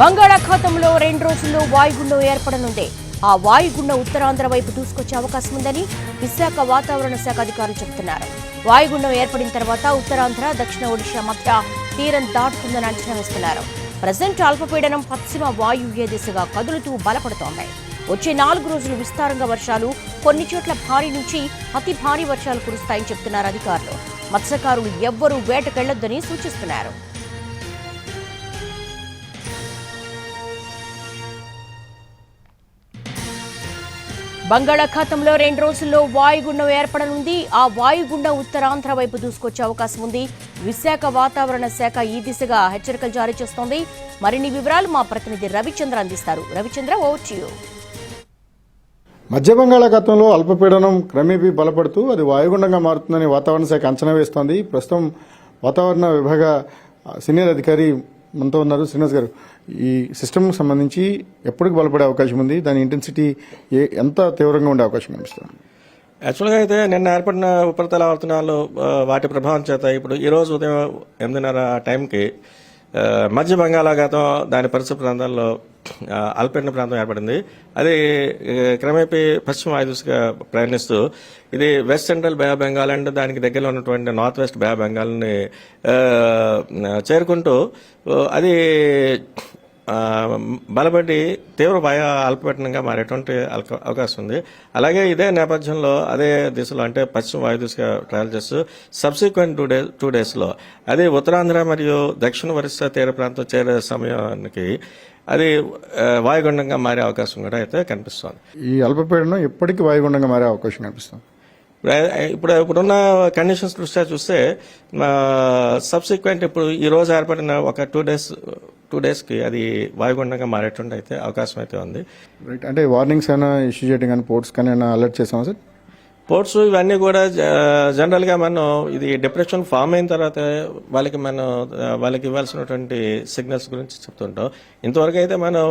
బంగాళాఖాతంలో రెండు రోజుల్లో వాయుగుండం ఏర్పడనుంది. ఆ వాయుగుండం ఉత్తరాంధ్ర వైపు దూసుకొచ్చే అవకాశం ఉందని విశాఖ వాతావరణ శాఖ అధికారులు చెబుతున్నారు. వాయుగుండం ఏర్పడిన తర్వాత ఉత్తరాంధ్ర దక్షిణ ఒడిశా మధ్య తీరం దాటుతుందని అంచనా వేస్తున్నారు. ప్రజెంట్ అల్పపీడనం పశ్చిమ వాయువ్య దిశగా కదులుతూ బలపడుతోంది. వచ్చే నాలుగు రోజులు విస్తారంగా వర్షాలు కొన్ని చోట్ల భారీ నుంచి అతి భారీ వర్షాలు కురుస్తాయని చెప్తున్నారు అధికారులు. మత్స్యకారులు ఎవ్వరూ వేటకెళ్ళొద్దని సూచిస్తున్నారు. బంగాళాఖాతంలో రెండు రోజుల్లో వాయుగుండం ఏర్పడనుంది. ఆ వాయుగుండం ఉత్తరాంధ్ర వైపు దూసుకొచ్చే అవకాశం ఉంది. విశాఖ వాతావరణ శాఖ ఈ దిశగా హెచ్చరికలు జారీ చేస్తోంది. మరిన్ని వివరాలు మా ప్రతినిధి రవిచంద్ర అందిస్తారు. రవిచంద్ర ఓవర్ మధ్య బంగాళాఖాతంలో అల్పపీడనం క్రమేపీ బలపడుతూ అది వాయుగుండంగా మారుతుందని వాతావరణ శాఖ అంచనా వేస్తోంది. ప్రస్తుతం వాతావరణ విభాగ సీనియర్ అధికారి మనతో ఉన్నారు శ్రీనివాస్ గారు. ఈ సిస్టమ్కి సంబంధించి ఎప్పటికి బలపడే అవకాశం ఉంది? దాని ఇంటెన్సిటీ ఏ ఎంత తీవ్రంగా ఉండే అవకాశం కనిపిస్తుంది? యాక్చువల్గా అయితే నిన్న ఏర్పడిన ఉపరితల ఆవర్తనాలు వాటి ప్రభావం చేత ఇప్పుడు ఈ రోజు ఉదయం ఎనిమిదిన్నర ఆ టైంకి మధ్య బంగాళాఖాతం దాని పరిసర ప్రాంతాల్లో ఆ, ప్రాంతం ఏర్పడింది. అది క్రమేపీ పశ్చిమ వాయుదిశగా ప్రయాణిస్తూ ఇది west central bay Bengal and దానికి దగ్గరలో ఉన్నటువంటి నార్త్ వెస్ట్ బే బెంగాల్ని చేరుకుంటూ అది బలపడి తీవ్ర భయ అల్పపీడనంగా మారేటువంటి అవకాశం ఉంది. అలాగే ఇదే నేపథ్యంలో అదే దిశలో అంటే పశ్చిమ వాయు దిశగా ట్రావెల్ చేస్తూ సబ్సిక్వెంట్ టూ డే టూ డేస్లో అది ఉత్తరాంధ్ర మరియు దక్షిణ ఒరిస్సా తీర ప్రాంతం చేరే సమయానికి అది వాయుగుండంగా మారే అవకాశం కూడా అయితే కనిపిస్తోంది. ఈ అల్పపీడనం ఎప్పటికీ వాయుగుండంగా మారే అవకాశం కనిపిస్తుంది? ఇప్పుడు ఇప్పుడు ఇప్పుడున్న కండిషన్స్ దృష్ట్యా చూస్తే సబ్సిక్వెంట్ ఇప్పుడు ఈ రోజు ఏర్పడిన ఒక టూ డేస్ టూ డేస్కి అది వాయుగుండంగా మారేటువంటి అయితే అవకాశం అయితే ఉంది. రైట్ అంటే వార్నింగ్స్ అయినా ఇష్యూ చేయడం కానీ పోర్ట్స్ కానీ అలర్ట్ చేసామా సార్? పోర్ట్స్ ఇవన్నీ కూడా జనరల్గా మనం ఇది డిప్రెషన్ ఫామ్ అయిన తర్వాత వాళ్ళకి మనం వాళ్ళకి ఇవ్వాల్సినటువంటి సిగ్నల్స్ గురించి చెప్తుంటాం. ఇంతవరకు అయితే మనం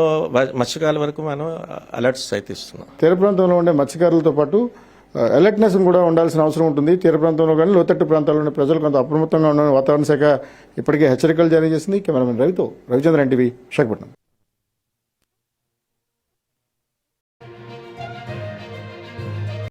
మత్స్యకాల వరకు మనం అలర్ట్స్ అయితే ఇస్తున్నాం. తీర ప్రాంతంలో ఉండే మత్స్యకారులతో పాటు అలర్ట్నెస్ కూడా ఉండాల్సిన అవసరం ఉంటుంది. తీర ప్రాంతంలో కానీ లోతట్టు ప్రాంతాల్లో ఉండే ప్రజలు కొంత అప్రమత్తంగా ఉండాలని వాతావరణ శాఖ ఇప్పటికే హెచ్చరికలు జారీ చేసింది కెమెరామెన్ రవితో రవిచంద్ర ఎన్టీవీ విశాఖపట్నం.